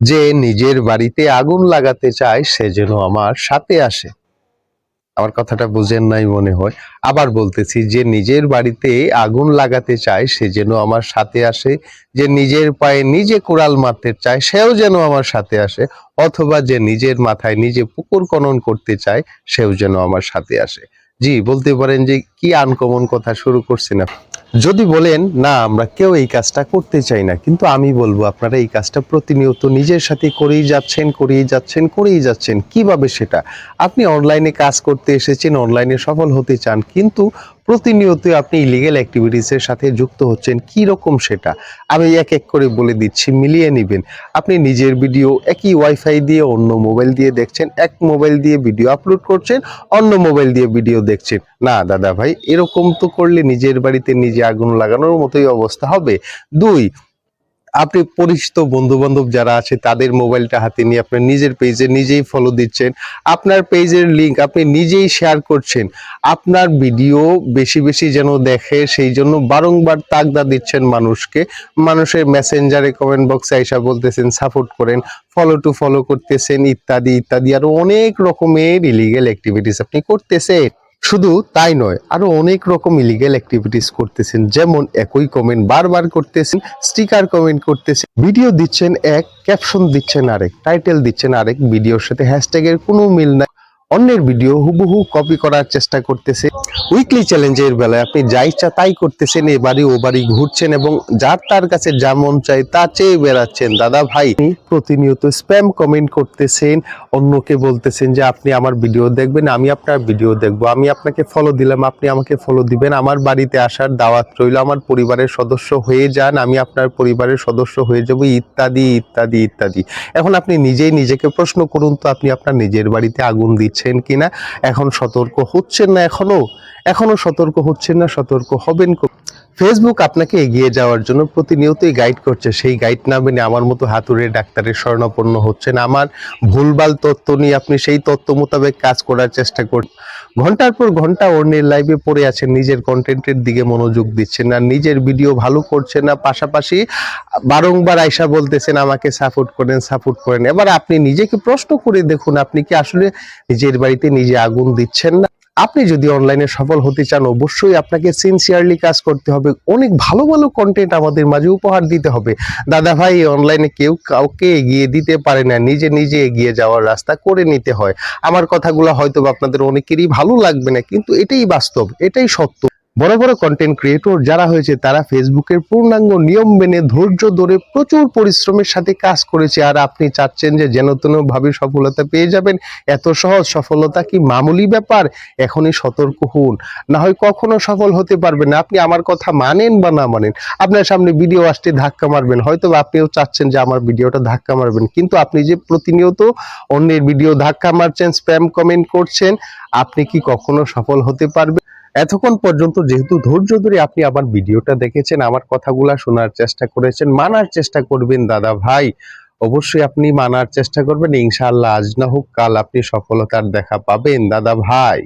যে নিজের বাড়িতে আগুন লাগাতে চায়, সে যেন আমার সাথে আসে। আমার কথাটা বুঝেন নাই মনে হয়। আবার বলতেছি, যে নিজের বাড়িতে আগুন লাগাতে চায়, সে যেন আমার সাথে আসে। যে নিজের পায়ে নিজে কোড়াল মারতে চায়, সেও যেন আমার সাথে আসে। অথবা যে নিজের মাথায় নিজে পুকুর খনন করতে চায়, সেও যেন আমার সাথে আসে। জি, বলতে পারেন যে কি আনকমন কথা শুরু করছি না যদি বলেন, না, আমরা কেউ এই কাজটা করতে চাই না। কিন্তু আমি বলব, আপনারা এই কাজটা প্রতিনিয়ত নিজের সাথে করেই যাচ্ছেন করেই যাচ্ছেন করেই যাচ্ছেন। কীভাবে সেটা? আপনি অনলাইনে কাজ করতে এসেছেন অনলাইনে সফল হতে চান, কিন্তু প্রতিনিয়ত আপনি ইলিগেল অ্যাক্টিভিটিসের সাথে যুক্ত হচ্ছেন, কি রকম সেটা? আমি এক এক করে বলে দিচ্ছি, মিলিয়ে নেবেন। আপনি নিজের ভিডিও একই ওয়াইফাই দিয়ে অন্য মোবাইল দিয়ে দেখছেন, এক মোবাইল দিয়ে ভিডিও আপলোড করছেন, অন্য মোবাইল দিয়ে ভিডিও দেখছেন। না, দাদা ভাই, এরকম তো করলে নিজের বাড়িতে নিজে আগুন লাগানোর মতোই অবস্থা হবে। দুই আপনি পরিচিত বন্ধু বান্ধব যারা আছে, তাদের মোবাইলটা হাতে নিয়ে আপনার নিজের পেজে নিজেই ফলো দিচ্ছেন। আপনার পেজের লিংক আপনি নিজেই শেয়ার করছেন। আপনার ভিডিও বেশি বেশি যেন দেখে, সেই জন্য বারংবার তাগদা দিচ্ছেন মানুষকে। মানুষের মেসেঞ্জারে কমেন্ট বক্সে আইসা বলতেছেন সাপোর্ট করেন ফলো টু ফলো করতেছেন, ইত্যাদি ইত্যাদি। আরও অনেক রকমের ইলিগেল অ্যাক্টিভিটিস আপনি করতেছেন। শুধু তাই নয়, আরও অনেক রকম ইলিগেল অ্যাক্টিভিটিস করতেছেন, যেমন একই কমেন্ট বারবার করতেছেন স্টিকার কমেন্ট করতেছেন ভিডিও দিচ্ছেন এক ক্যাপশন দিচ্ছেন আরেক টাইটেল দিচ্ছেন আরেক ভিডিওর সাথে হ্যাশট্যাগের কোনো মিল নাই। অন্যের ভিডিও হুবহু কপি করার চেষ্টা করতেছে। উইকলি চ্যালেঞ্জের বেলায় আপনি যা ইচ্ছা তাই করতেছেন, এ বাড়ি ও বাড়ি ঘুরছেন এবং যার তার কাছে যা মন চায় তা চেয়ে বেড়াচ্ছেন। দাদা ভাই প্রতিনিয়ত স্প্যাম কমেন্ট করতেছেন, অন্যকে বলতেছেন যে, আপনি আমার ভিডিও দেখবেন, আমি আপনার ভিডিও দেখব। আমি আপনাকে ফলো দিলাম, আপনি আমাকে ফলো দিবেন। আমার বাড়িতে আসার দাওয়াত রইল, আমার পরিবারের সদস্য হয়ে যান, আমি আপনার পরিবারের সদস্য হয়ে যাব। ইত্যাদি ইত্যাদি ইত্যাদি। এখন আপনি নিজেই নিজেকে প্রশ্ন করুন তো, আপনি আপনার নিজের বাড়িতে আগুন দিচ্ছেন কিনা এখন সতর্ক হচ্ছেন না এখনও এখনও সতর্ক হচ্ছেন না, সতর্ক হবেন ফেসবুক আপনাকে এগিয়ে যাওয়ার জন্য প্রতিনিয়তই গাইড করছে। সেই গাইড না মেনে আমার মতো হাতুড়ে ডাক্তারের শরণাপন্ন হচ্ছেন আমার। ভুলভাল তত্ত্ব নিয়ে আপনি সেই তত্ত্ব মোতাবেক কাজ করার চেষ্টা করছেন ঘণ্টার পর ঘণ্টা অন্যের লাইভে পড়ে আছেন, নিজের কন্টেন্টের দিকে মনোযোগ দিচ্ছেন না, নিজের ভিডিও ভালো করছেন না, পাশাপাশি বারংবার আয়সা বলতেছেন, আমাকে সাপোর্ট করেন সাপোর্ট করেন। এবার আপনি নিজেকে প্রশ্ন করে দেখুন, আপনি কি আসলে নিজের বাড়িতে নিজে আগুন দিচ্ছেন না? আপনি যদি অনলাইনে সফল হতে চান, অবশ্যই আপনাকে সিনসিয়ারলি কাজ করতে হবে। অনেক ভালো ভালো কন্টেন্ট আমাদের মাঝে উপহার দিতে হবে। দাদা ভাই অনলাইনে কেউ কাউকে এগিয়ে দিতে পারে না। নিজে নিজে এগিয়ে যাওয়ার রাস্তা করে নিতে হয়। আমার কথাগুলো হয়তো আপনাদের অনেকেরই ভালো লাগবে না, কিন্তু এটাই বাস্তব, এটাই সত্য। বড় বড় কন্টেন্ট ক্রিয়েটর যারা হয়েছে, তারা ফেসবুকের পূর্ণাঙ্গ নিয়ম মেনে ধৈর্য ধরে প্রচুর পরিশ্রমের সাথে কাজ করেছে। আর আপনি চাচ্ছেন যে যেন তেন ভাবে সফলতা পেয়ে যাবেন, এত সহজ সফলতা কি মামুলি ব্যাপার? এখনই সতর্ক হন। না হয় কখনো সফল হতে পারবেন না। আপনি আমার কথা মানেন বা না মানেন, আপনার সামনে ভিডিও আসতে ধাক্কা মারবেন। হয়তো আপনিও চাচ্ছেন যে আমার ভিডিওটা ধাক্কা মারবেন। কিন্তু আপনি যে প্রতিনিয়ত অন্যের ভিডিও ধাক্কা মারছেন স্প্যাম কমেন্ট করছেন, আপনি কি কখনো সফল হতে পারবেন? এতক্ষণ পর্যন্ত যেহেতু ধৈর্য ধরে আপনি আমার ভিডিওটা দেখেছেন, আমার কথাগুলা শোনার চেষ্টা করেছেন, মানার চেষ্টা করবেন দাদা ভাই। অবশ্যই আপনি মানার চেষ্টা করবেন, ইনশাআল্লাহ আজ না হোক কাল আপনি সফলতার দেখা পাবেন, দাদা ভাই।